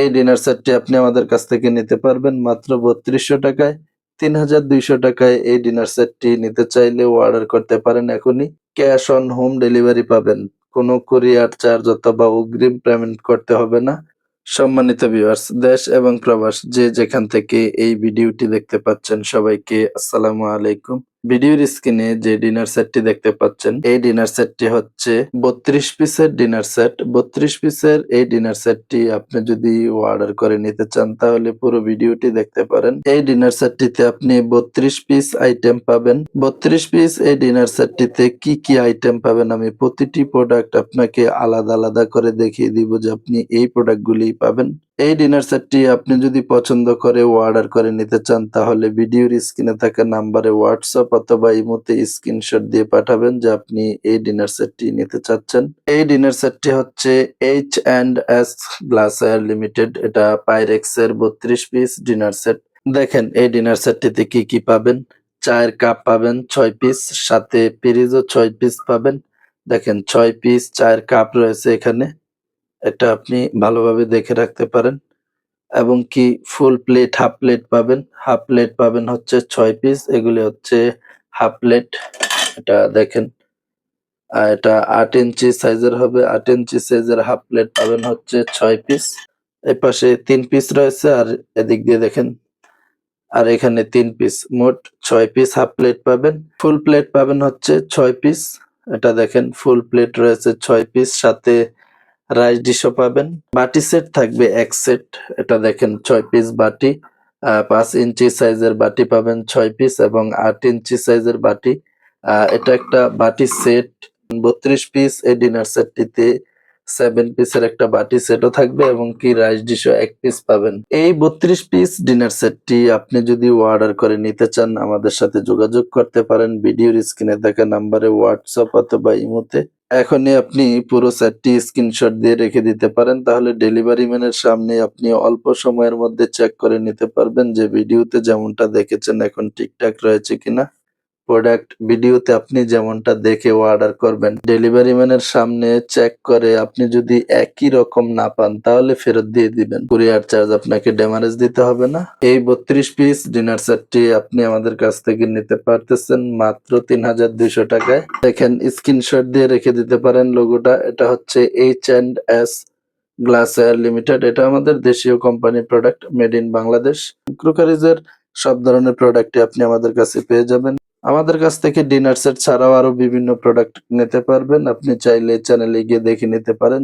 এই ডিনার সেটটি আপনি আমাদের কাছ থেকে নিতে পারবেন মাত্র বত্রিশশো টাকায়। তিন হাজার দুইশো টাকায় এই ডিনার সেটটি নিতে চাইলে অর্ডার করতে পারেন এখনই। ক্যাশ অন হোম ডেলিভারি পাবেন। কোনো কুরিয়ার চার্জ অথবা অগ্রিম পেমেন্ট করতে হবে না। সম্মানিত ভিউয়ার্স দেশ এবং প্রবাস, যে যেখান থেকে এই ভিডিওটি দেখতে পাচ্ছেন সবাইকে আসসালামু আলাইকুম। ভিডিওর স্ক্রিনে যে ডিনার সেটটি দেখতে পাচ্ছেন, এই ডিনার সেটটি হচ্ছে বত্রিশ পিসের ডিনার সেট। বত্রিশ পিসের এই ডিনার সেটটি আপনি যদি অর্ডার করে নিতে চান, তাহলে পুরো ভিডিওটি দেখতে পারেন। এই ডিনার সেটটিতে আপনি বত্রিশ পিস আইটেম পাবেন। বত্রিশ পিস এই ডিনার সেটটিতে কি কি আইটেম পাবেন, আমি প্রতিটি প্রোডাক্ট আপনাকে আলাদা আলাদা করে দেখিয়ে দিব যে আপনি এই প্রোডাক্টগুলি পাবেন। এই ডিনার সেটটি আপনি যদি পছন্দ করে অর্ডার করে নিতে চান, তাহলে ভিডিওর স্ক্রিনে থাকা নাম্বারে হোয়াটসঅ্যাপ অথবা ইমোতে স্ক্রিনশট দিয়ে পাঠাবেন যে আপনি এই ডিনার সেটটি নিতে চাচ্ছেন। এই ডিনার সেটটি হচ্ছে H and S glass air limited এটা পাইরেক্স এর বত্রিশ পিস ডিনার সেট দেখেন, এই ডিনার সেটটিতে কি কি পাবেন? চায়ের কাপ পাবেন ছয় পিস সাথে পিরিজও ছয় পিস পাবেন। দেখেন, ছয় পিস চায়ের কাপ রয়েছে এখানে। এটা আপনি ভালোভাবে দেখে রাখতে পারেন। এবং কি ফুল প্লেট হাফ প্লেট পাবেন। হাফ প্লেট পাবেন হচ্ছে ছয় পিস এগুলি হচ্ছে হাফ প্লেট এটা দেখেন। এটা আট ইঞ্চি সাইজের হবে। আট ইঞ্চি সাইজের হাফ প্লেট পাবেন হচ্ছে ছয় পিস এই পাশে তিন পিস রয়েছে। আর এদিক দিয়ে দেখেন। আর এখানে তিন পিস মোট ছয় পিস হাফ প্লেট পাবেন। ফুল প্লেট পাবেন হচ্ছে ছয় পিস এটা দেখেন। ফুল প্লেট রয়েছে ছয় পিস সাথে রাইস ডিশও পাবেন। বাটি সেট থাকবে এক সেট এটা দেখেন ছয় পিস বাটি পাঁচ ইঞ্চি সাইজের বাটি পাবেন ছয় পিস এবং আট ইঞ্চি সাইজের বাটি। এটা একটা বাটি সেট বত্রিশ পিস এই ডিনার সেটটিতে সেভেন পিসের একটা বাটি সেটও থাকবে এবং কি রাইস ডিশও এক পিস পাবেন। এই বত্রিশ পিস ডিনার সেটটি আপনি যদি অর্ডার করে নিতে চান, আমাদের সাথে যোগাযোগ করতে পারেন। ভিডিওর স্ক্রিনে দেখা নাম্বারে হোয়াটসঅ্যাপ অথবা ইমোতে এখনই আপনি পুরো সেটটি স্ক্রিনশট দিয়ে রেখে দিতে পারেন, তাহলে ডেলিভারি ম্যানের সামনে আপনি অল্প সময়ের মধ্যে চেক করে নিতে পারবেন যে ভিডিওতে যেমনটা দেখেছেন এখন ঠিকঠাক রয়েছে কিনা। প্রোডাক্ট ভিডিওতে আপনি যেমনটা দেখে অর্ডার করবেন ডেলিভারি ম্যানের সামনে চেক করে আপনি যদি একই রকম না পান, তাহলে ফেরত দিয়ে দিবেন। কুরিয়ার চার্জ আপনাকে ড্যামারেজ দিতে হবে না। এই বত্রিশ পিস ডিনার সেটটি আপনি আমাদের কাছ থেকে নিতে পারতেছেন মাত্র তিন হাজার দুইশো টাকায়। দেখেন স্ক্রিনশট দিয়ে রেখে দিতে পারেন লোগোটা এটা হচ্ছে H and S glass air limited এটা আমাদের দেশীয় company product made in Bangladesh ক্রোকারিজের সব ধরনের প্রোডাক্টই আপনি আমাদের কাছে পেয়ে যাবেন। আমাদের কাছ থেকে ডিনার সেট ছাড়াও আরও বিভিন্ন প্রোডাক্ট নিতে পারবেন। আপনি চাইলে চ্যানেলে গিয়ে দেখে নিতে পারেন।